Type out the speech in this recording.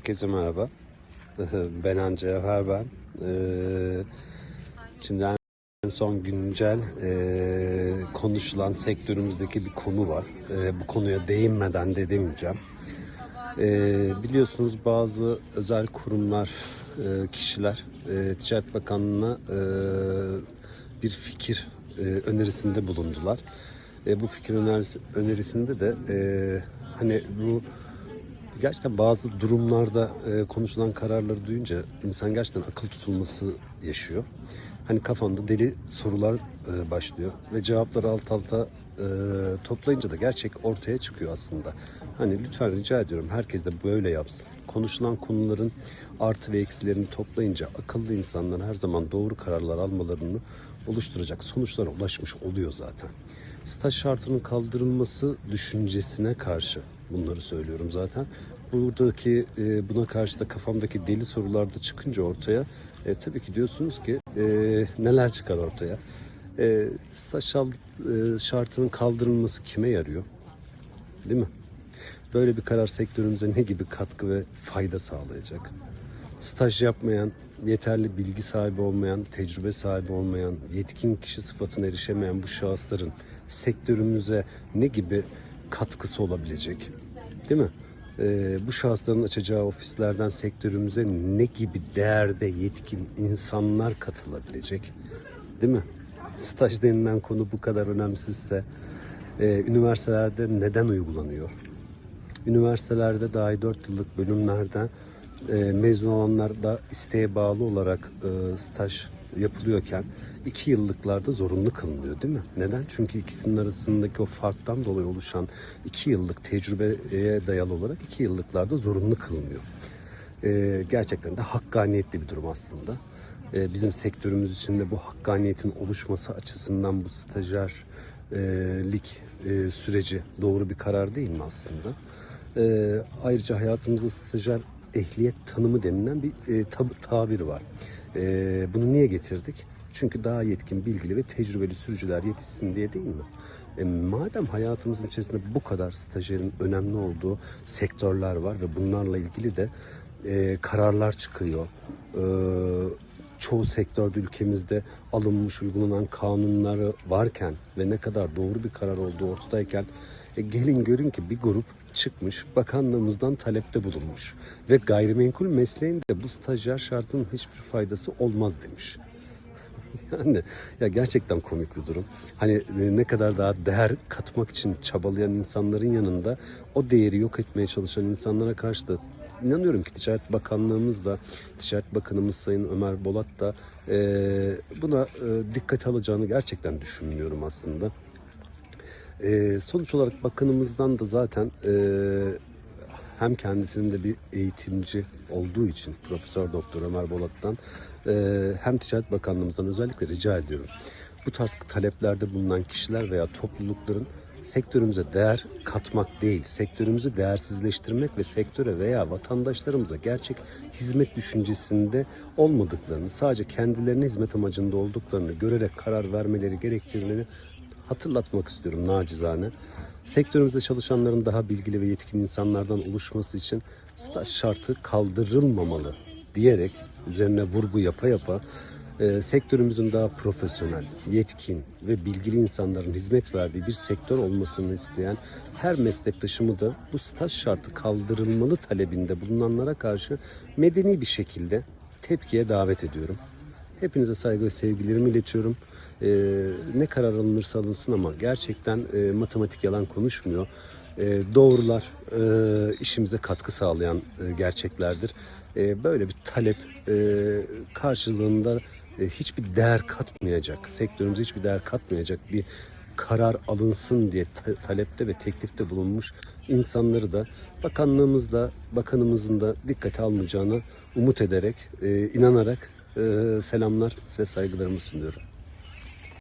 Herkese merhaba. Ben Cevher ben. Ee, Şimdi en son güncel e, konuşulan sektörümüzdeki bir konu var. E, bu konuya değinmeden de demeyeceğim. E, biliyorsunuz bazı özel kurumlar, e, kişiler e, Ticaret Bakanlığı'na e, bir fikir e, önerisinde bulundular. E, bu fikir önerisi, önerisinde de e, hani bu Gerçekten bazı durumlarda e, konuşulan kararları duyunca insan gerçekten akıl tutulması yaşıyor. Hani kafanda deli sorular e, başlıyor ve cevapları alt alta e, toplayınca da gerçek ortaya çıkıyor aslında. Hani lütfen rica ediyorum herkes de böyle yapsın. Konuşulan konuların artı ve eksilerini toplayınca akıllı insanlar her zaman doğru kararlar almalarını oluşturacak sonuçlara ulaşmış oluyor zaten. Staj şartının kaldırılması düşüncesine karşı bunları söylüyorum zaten. Buradaki e, buna karşı da kafamdaki deli sorular da çıkınca ortaya e, tabii ki diyorsunuz ki e, neler çıkar ortaya. E, staj şal- e, şartının kaldırılması kime yarıyor? Değil mi? Böyle bir karar sektörümüze ne gibi katkı ve fayda sağlayacak? Staj yapmayan, yeterli bilgi sahibi olmayan, tecrübe sahibi olmayan, yetkin kişi sıfatına erişemeyen bu şahısların sektörümüze ne gibi katkısı olabilecek? Değil mi? Ee, bu şahısların açacağı ofislerden sektörümüze ne gibi değerde yetkin insanlar katılabilecek? Değil mi? Staj denilen konu bu kadar önemsizse e, üniversitelerde neden uygulanıyor? Üniversitelerde dahi 4 yıllık bölümlerden e, mezun olanlar da isteğe bağlı olarak e, staj yapılıyorken 2 yıllıklarda zorunlu kılınıyor değil mi? Neden? Çünkü ikisinin arasındaki o farktan dolayı oluşan 2 yıllık tecrübeye dayalı olarak 2 yıllıklarda zorunlu kılınıyor. E, gerçekten de hakkaniyetli bir durum aslında. E, bizim sektörümüz içinde bu hakkaniyetin oluşması açısından bu stajyerlik e, süreci doğru bir karar değil mi aslında? E, ayrıca hayatımızda stajyer ehliyet tanımı denilen bir e, tab- tabir var. E, bunu niye getirdik? Çünkü daha yetkin, bilgili ve tecrübeli sürücüler yetişsin diye değil mi? E, madem hayatımızın içerisinde bu kadar stajyerin önemli olduğu sektörler var ve bunlarla ilgili de e, kararlar çıkıyor. E, çoğu sektörde ülkemizde alınmış, uygulanan kanunları varken ve ne kadar doğru bir karar olduğu ortadayken e, gelin görün ki bir grup çıkmış bakanlığımızdan talepte bulunmuş ve gayrimenkul mesleğinde bu stajyer şartının hiçbir faydası olmaz demiş. Yani ya gerçekten komik bir durum. Hani e, ne kadar daha değer katmak için çabalayan insanların yanında o değeri yok etmeye çalışan insanlara karşı da inanıyorum ki Ticaret Bakanlığımız da Ticaret Bakanımız Sayın Ömer Bolat da e, buna e, dikkat alacağını gerçekten düşünmüyorum aslında. E, sonuç olarak bakanımızdan da zaten e, hem kendisinin de bir eğitimci olduğu için Profesör Doktor Ömer Bolat'tan e, hem Ticaret Bakanlığımızdan özellikle rica ediyorum. Bu tarz taleplerde bulunan kişiler veya toplulukların sektörümüze değer katmak değil, sektörümüzü değersizleştirmek ve sektöre veya vatandaşlarımıza gerçek hizmet düşüncesinde olmadıklarını, sadece kendilerine hizmet amacında olduklarını görerek karar vermeleri gerektiğini hatırlatmak istiyorum nacizane. Sektörümüzde çalışanların daha bilgili ve yetkin insanlardan oluşması için staj şartı kaldırılmamalı diyerek üzerine vurgu yapa yapa e, sektörümüzün daha profesyonel, yetkin ve bilgili insanların hizmet verdiği bir sektör olmasını isteyen her meslektaşımı da bu staj şartı kaldırılmalı talebinde bulunanlara karşı medeni bir şekilde tepkiye davet ediyorum. Hepinize saygı ve sevgilerimi iletiyorum. Ee, ne karar alınırsa alınsın ama gerçekten e, matematik yalan konuşmuyor. E, doğrular e, işimize katkı sağlayan e, gerçeklerdir. E, böyle bir talep e, karşılığında e, hiçbir değer katmayacak, sektörümüze hiçbir değer katmayacak bir karar alınsın diye ta- talepte ve teklifte bulunmuş insanları da bakanlığımızda, bakanımızın da dikkate almayacağını umut ederek, e, inanarak e, selamlar ve saygılarımı sunuyorum.